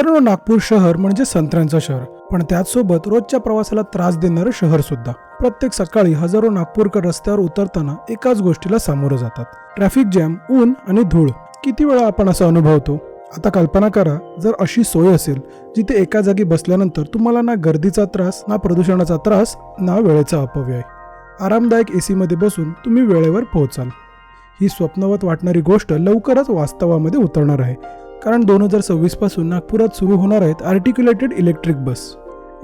मित्रांनो नागपूर शहर म्हणजे संत्र्यांचं शहर. पण त्याचसोबत रोजच्या प्रवासाला त्रास देणारं शहर सुद्धा. प्रत्येक सकाळी हजारो नागपूरकर रस्त्यावर उतरताना एकाच गोष्टीला सामोरं जातात. ट्रॅफिक जॅम ऊन आणि धूळ. किती वेळा आपण असं अनुभवतो? आता कल्पना करा जर अशी सोय असेल जिथे एका जागी बसल्यानंतर तुम्हाला ना गर्दीचा त्रास ना प्रदूषणाचा त्रास ना वेळेचा अपव्यय. आरामदायक एसी मध्ये बसून तुम्ही वेळेवर पोहोचाल. ही स्वप्नवत वाटणारी गोष्ट लवकरच वास्तवामध्ये उतरणार आहे. कारण दोन हजार सव्वीसपासून नागपुरात सुरू होणार आहेत आर्टिक्युलेटेड इलेक्ट्रिक बस.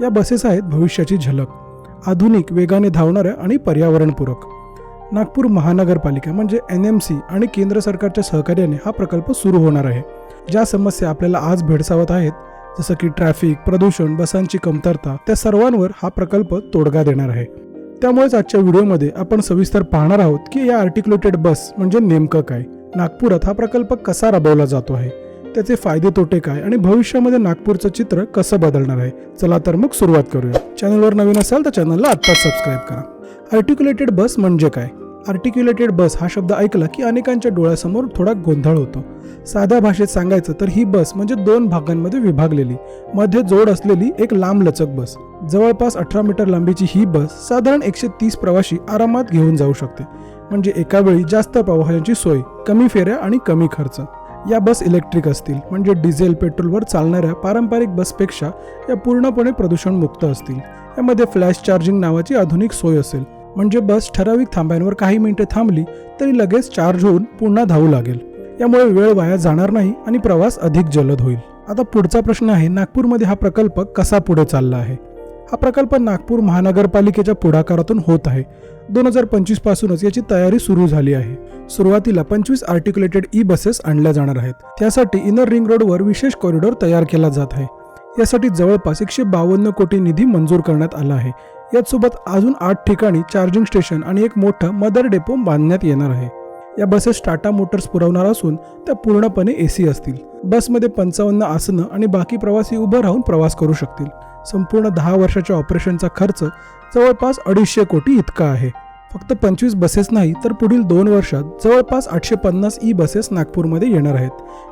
या बसेस आहेत भविष्याची झलक आधुनिक वेगाने धावणाऱ्या आणि पर्यावरणपूरक. नागपूर महानगरपालिका म्हणजे एन एम सी आणि केंद्र सरकारच्या सहकार्याने हा प्रकल्प सुरू होणार आहे. ज्या समस्या आपल्याला आज भेडसावत आहेत जसं की ट्रॅफिक प्रदूषण बसांची कमतरता त्या सर्वांवर हा प्रकल्प तोडगा देणार आहे. त्यामुळेच आजच्या व्हिडिओमध्ये आपण सविस्तर पाहणार आहोत की या आर्टिक्युलेटेड बस म्हणजे नेमकं काय? नागपुरात हा प्रकल्प कसा राबवला जातो आहे? त्याचे फायदे तोटे काय आणि भविष्यामध्ये नागपूरचं चित्र कसं बदलणार आहे? चला तर मग सुरुवात करूया. चॅनलवर नवीन असाल तर चॅनलला आत्ताच सबस्क्राईब करा. आर्टिक्युलेटेड बस म्हणजे काय? आर्टिक्युलेटेड बस हा शब्द ऐकला की अनेकांच्या डोळ्यासमोर थोडा गोंधळ होतो. साध्या भाषेत सांगायचं तर ही बस म्हणजे दोन भागांमध्ये विभागलेली मध्ये जोड असलेली एक लांब लचक बस जवळपास अठरा मीटर लांबीची ही बस साधारण एकशे तीस प्रवाशी आरामात घेऊन जाऊ शकते. म्हणजे एका वेळी जास्त प्रवाशांची सोय कमी फेऱ्या आणि कमी खर्च. या बस इलेक्ट्रिक असतील म्हणजे डिझेल पेट्रोलवर चालणाऱ्या पारंपरिक बसपेक्षा या पूर्णपणे प्रदूषणमुक्त असतील. यामध्ये फ्लॅश चार्जिंग नावाची आधुनिक सोय असेल. म्हणजे बस ठराविक थांब्यांवर काही मिनिटे थांबली तरी लगेच चार्ज होऊन पुन्हा धावू लागेल. यामुळे वेळ वाया जाणार नाही आणि प्रवास अधिक जलद होईल. आता पुढचा प्रश्न आहे नागपूरमध्ये हा प्रकल्प कसा पुढे चालला आहे? हा प्रकल्प नागपूर महानगरपालिकेच्या पुढाकारातून होत आहे. दोन हजार पंचवीस पासूनच याची तयारी सुरू झाली आहे. सुरुवातीला पंचवीस आर्टिक्युलेटेड ई बसेस आणल्या जाणार आहेत. त्यासाठी इनर रिंग रोडवर विशेष कॉरिडॉर तयार केला जात आहे. यासाठी जवळपास एकशे बावन्न कोटी निधी मंजूर करण्यात आला आहे. याचसोबत अजून आठ ठिकाणी चार्जिंग स्टेशन आणि एक मोठं मदर डेपो बांधण्यात येणार आहे. या बसेस टाटा मोटर्स पुरवणार असून त्या पूर्णपणे ए सी असतील. बसमध्ये पंचावन्न आसनं आणि बाकी प्रवासी उभं राहून प्रवास करू शकतील. संपूर्ण दहा वर्षाच्या ऑपरेशनचा खर्च जवळपास अडीचशे कोटी इतका आहे. फक्त पंचवीस बसेस नाही तर पुढील दोन वर्षात जवळपास आठशे पन्नास ई बसेस नागपूरमध्ये येणार आहेत.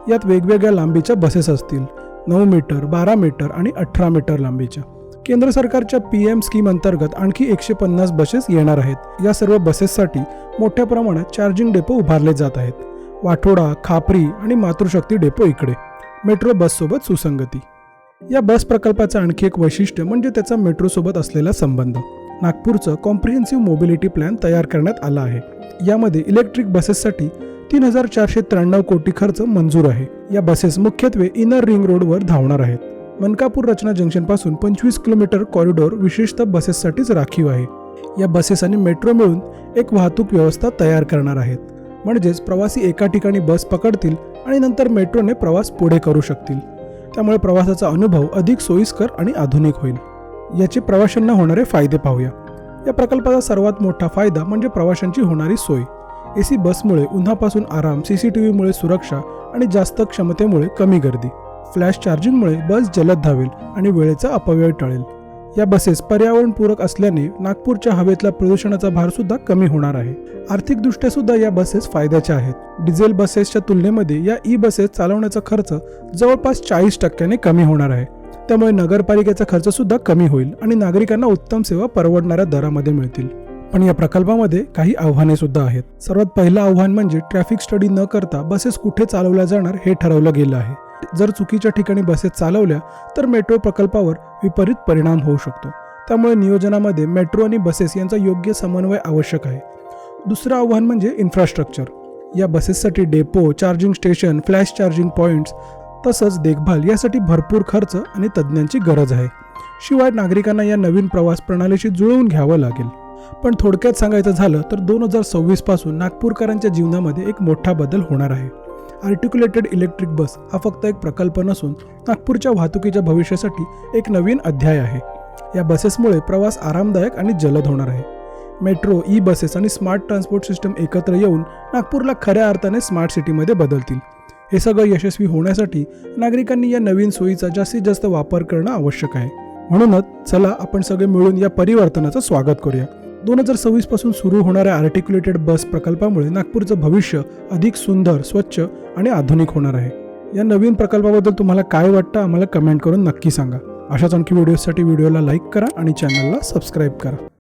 यात वेगवेगळ्या लांबीच्या बसेस असतील. नऊ मीटर बारा मीटर आणि अठरा मीटर लांबीच्या. केंद्र सरकारच्या पी एम स्कीम अंतर्गत आणखी एकशे पन्नास बसेस येणार आहेत. या सर्व बसेससाठी मोठ्या प्रमाणात चार्जिंग डेपो उभारले जात आहेत. वाठोडा खापरी आणि मातृशक्ती डेपो इकडे. मेट्रो बससोबत सुसंगती. या बस प्रकल्पाचं आणखी एक वैशिष्ट्य म्हणजे त्याचा मेट्रोसोबत असलेला संबंध. नागपूरचं कॉम्प्रिहेन्सिव्ह मोबिलिटी प्लॅन तयार करण्यात आला आहे. यामध्ये इलेक्ट्रिक बसेससाठी तीन हजार चारशे त्र्याण्णव कोटी खर्च मंजूर आहे. या बसेस मुख्यत्वे इनर रिंग रोडवर धावणार आहेत. मनकापूर रचना जंक्शनपासून पंचवीस किलोमीटर कॉरिडॉर विशेषतः बसेससाठीच राखीव आहे. या बसेस आणि मेट्रो मिळून एक वाहतूक व्यवस्था तयार करणार आहेत. म्हणजेच प्रवासी एका ठिकाणी बस पकडतील आणि नंतर मेट्रोने प्रवास पुढे करू शकतील. त्यामुळे प्रवासाचा अनुभव अधिक सोयीस्कर आणि आधुनिक होईल. याचे प्रवाशांना होणारे फायदे पाहूया. या प्रकल्पाचा सर्वात मोठा फायदा म्हणजे प्रवाशांची होणारी सोय. ए सी बसमुळे उन्हापासून आराम सी सी टी व्हीमुळे सुरक्षा आणि जास्त क्षमतेमुळे कमी गर्दी. फ्लॅश चार्जिंगमुळे बस जलद धावेल आणि वेळेचा अपव्यय टळेल. या बसेस पर्यावरणपूरक असल्याने नागपूरच्या हवेतला प्रदूषणाचा भार सुद्धा कमी होणार आहे. आर्थिकदृष्ट्या सुद्धा या बसेस फायद्याच्या आहेत. डिझेल बसेसच्या तुलनेमध्ये या ई बसेस चालवण्याचा खर्च जवळपास चाळीस टक्क्याने कमी होणार आहे. त्यामुळे नगरपालिकेचा खर्च सुद्धा कमी होईल आणि नागरिकांना उत्तम सेवा परवडणाऱ्या दरामध्ये मिळतील. पण या प्रकल्पामध्ये काही आव्हाने सुद्धा आहेत. सर्वात पहिलं आव्हान म्हणजे ट्रॅफिक स्टडी न करता बसेस कुठे चालवल्या जाणार हे ठरवलं गेलं आहे. जर चुकीच्या ठिकाणी बसेस चालवल्या तर मेट्रो प्रकल्पावर विपरीत परिणाम होऊ शकतो. त्यामुळे नियोजनामध्ये मेट्रो आणि बसेस यांचा योग्य समन्वय आवश्यक आहे. दुसरं आव्हान म्हणजे इन्फ्रास्ट्रक्चर या बसेससाठी depot charging station flash charging points तसंच देखभाल यासाठी भरपूर खर्च आणि तज्ज्ञांची गरज आहे. शिवाय नागरिकांना या नवीन प्रवास प्रणालीशी जुळवून घ्यावं लागेल. पण थोडक्यात सांगायचं झालं तर दोन हजार सव्वीसपासून नागपूरकरांच्या जीवनामध्ये एक मोठा बदल होणार आहे. आर्टिक्युलेटेड इलेक्ट्रिक बस हा फक्त एक प्रकल्प नसून नागपूरच्या वाहतुकीच्या भविष्यासाठी एक नवीन अध्याय आहे. या बसेसमुळे प्रवास आरामदायक आणि जलद होणार आहे. मेट्रो ई बसेस आणि स्मार्ट ट्रान्सपोर्ट सिस्टम एकत्र येऊन नागपूरला खऱ्या अर्थाने स्मार्ट सिटीमध्ये बदलतील. हे सगळं यशस्वी होण्यासाठी नागरिकांनी या नवीन सोयीचा जास्तीत जास्त वापर करणं आवश्यक आहे. म्हणूनच चला आपण सगळे मिळून या परिवर्तनाचं स्वागत करूया. दोन हजार सव्वीसपासून सुरू होणाऱ्या आर्टिक्युलेटेड बस प्रकल्पामुळे नागपूरचं भविष्य अधिक सुंदर स्वच्छ आणि आधुनिक होणार आहे. या नवीन प्रकल्पाबद्दल तुम्हाला काय वाटतं आम्हाला कमेंट करून नक्की सांगा. अशाच आणखी व्हिडिओसाठी व्हिडिओला लाईक करा आणि चॅनलला सबस्क्राईब करा.